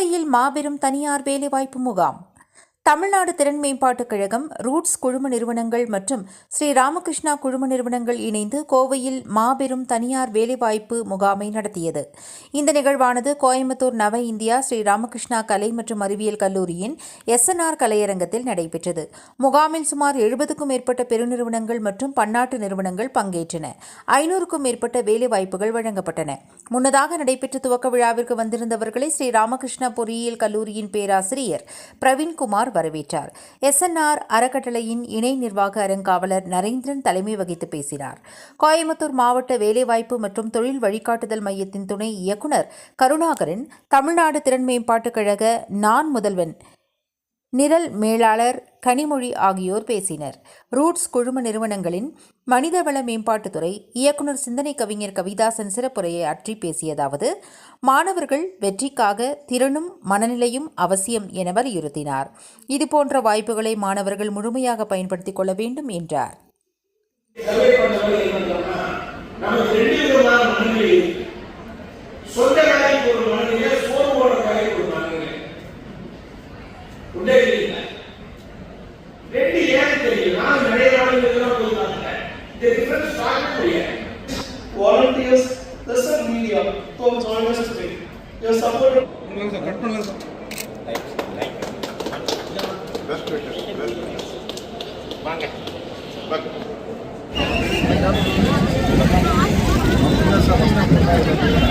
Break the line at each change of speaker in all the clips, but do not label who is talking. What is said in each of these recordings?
கோவையில் மாபெரும் தனியார் வேலைவாய்ப்பு முகாம் தமிழ்நாடு திறன் மேம்பாட்டு கழகம் ரூட்ஸ் குழும நிறுவனங்கள் மற்றும் ஸ்ரீ ராமகிருஷ்ணா குழும நிறுவனங்கள் இணைந்து கோவையில் மாபெரும் தனியார் வேலைவாய்ப்பு முகாமை நடத்தியது இந்த நிகழ்வானது கோயம்புத்தூர் நவ இந்தியா ஸ்ரீ ராமகிருஷ்ணா கலை மற்றும் அறிவியல் கல்லூரியின் எஸ்என்ஆர் கலையரங்கத்தில் நடைபெற்றது முகாமில் சுமார் எழுபதுக்கும் மேற்பட்ட பெருநிறுவனங்கள் மற்றும் பன்னாட்டு நிறுவனங்கள் பங்கேற்றன ஐநூறுக்கும் மேற்பட்ட வேலைவாய்ப்புகள் வழங்கப்பட்டன முன்னதாக நடைபெற்ற துவக்க விழாவிற்கு வந்திருந்தவர்களை ஸ்ரீ ராமகிருஷ்ணா பொறியியல் கல்லூரியின் பேராசிரியர் பிரவீன்குமார் வரவேற்றார் ஆர் அறக்கட்டளையின் இணை நிர்வாக அருங்காவலர் நரேந்திரன் தலைமை வகித்து பேசினார் கோயம்புத்தூர் மாவட்ட வேலைவாய்ப்பு மற்றும் தொழில் வழிகாட்டுதல் மையத்தின் துணை இயக்குநர் கருணாகரன் தமிழ்நாடு திறன் மேம்பாட்டுக் கழக நான் முதல்வன் நிரல் மேலாளர் கனிமொழி ஆகியோர் பேசினர் ரூட்ஸ் குழும நிறுவனங்களின் மனிதவள மேம்பாட்டுத்துறை இயக்குநர் சிந்தனை கவிஞர் கவிதாசன் சிறப்புரையை அற்றி பேசியதாவது மாணவர்கள் வெற்றிக்காக திறனும் மனநிலையும் அவசியம் என வலியுறுத்தினார் இதுபோன்ற வாய்ப்புகளை மாணவர்கள் முழுமையாக பயன்படுத்திக் கொள்ள வேண்டும் என்றார் different criteria. Volunteers, this is media. So join us today. Your support. Best wishes. Best wishes. Bye. Bye.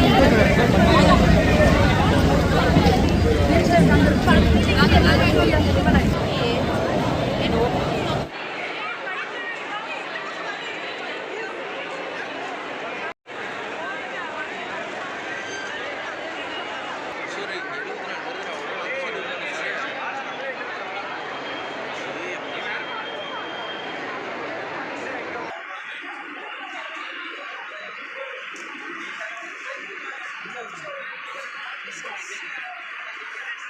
This guy's